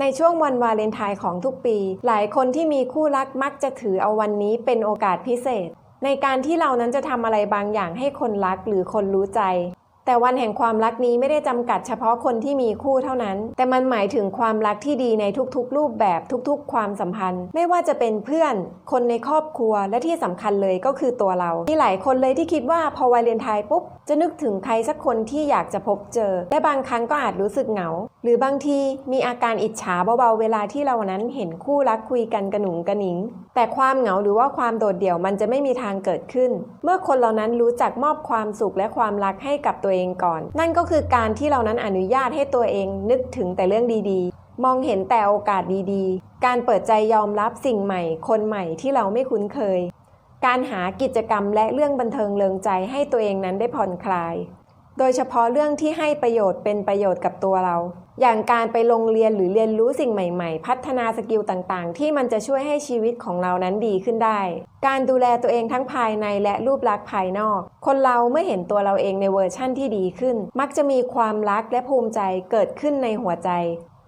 ในช่วงวันวาเลนไทน์ของทุกปี หลายคนที่มีคู่รักมักจะถือเอาวันนี้เป็นโอกาสพิเศษ ในการที่เรานั้นจะทำอะไรบางอย่างให้คนรักหรือคนรู้ใจ แต่วันแห่งความรักนี้ไม่ได้จำกัดเฉพาะคนที่มีคู่เท่านั้น แต่มันหมายถึงความรักที่ดีในทุกๆ รูปแบบทุกๆ ความสัมพันธ์ ไม่ว่าจะเป็นเพื่อน คนในครอบครัวและที่สำคัญเลยก็คือตัวเรา มีหลายคนเลยที่คิดว่าพอวาเลนไทน์ปุ๊บจะนึกถึงใครสักคนที่อยากจะพบเจอ และบางครั้งก็อาจรู้สึกเหงา หรือบางทีมีอาการอิจฉาเบาๆ เวลาที่เรานั้นเห็นคู่รักคุยกันกระหนุงกระหนิง แต่ความเหงาหรือว่าความโดดเดี่ยวมันจะไม่มีทางเกิดขึ้น เมื่อคนเหล่านั้นรู้จักมอบความสุขและความรักให้กับตัวเองก่อน นั่นก็คือการที่เรานั้นอนุญาตให้ตัวเองนึกถึงแต่เรื่องดีๆ มองเห็นแต่โอกาสดีๆ การเปิดใจยอมรับสิ่งใหม่ คนใหม่ที่เราไม่คุ้นเคย การหากิจกรรมและเรื่องบันเทิงเริงใจให้ตัวเองนั้นได้ผ่อนคลาย โดยเฉพาะเรื่องที่ให้ประโยชน์เป็นประโยชน์กับตัวเรา อย่างการไปโรงเรียนหรือเรียนรู้สิ่งใหม่ๆ พัฒนาสกิลต่างๆ ที่มันจะช่วยให้ชีวิตของเรานั้นดีขึ้นได้ การดูแลตัวเองทั้งภายในและรูปลักษณ์ภายนอก คนเราเมื่อเห็นตัวเราเองในเวอร์ชั่นที่ดีขึ้น มักจะมีความรักและภูมิใจเกิดขึ้นในหัวใจ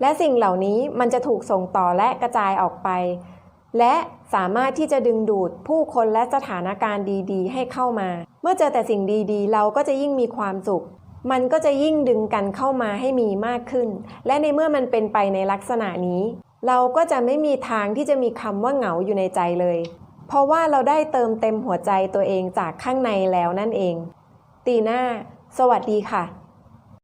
และสิ่งเหล่านี้มันจะถูกส่งต่อและกระจายออกไป และสามารถที่จะดึงดูดผู้คนและสถานการณ์ดีๆ ให้เข้ามา เมื่อเจอแต่สิ่งดีๆ เราก็จะยิ่งมีความสุข มันก็จะยิ่งดึงกันเข้ามาให้มีมากขึ้น และในเมื่อมันเป็นไปในลักษณะนี้ เราก็จะไม่มีทางที่จะมีคำว่าเหงาอยู่ในใจเลย เพราะว่าเราได้เติมเต็มหัวใจตัวเองจากข้างในแล้วนั่นเอง ตีน่าสวัสดีค่ะ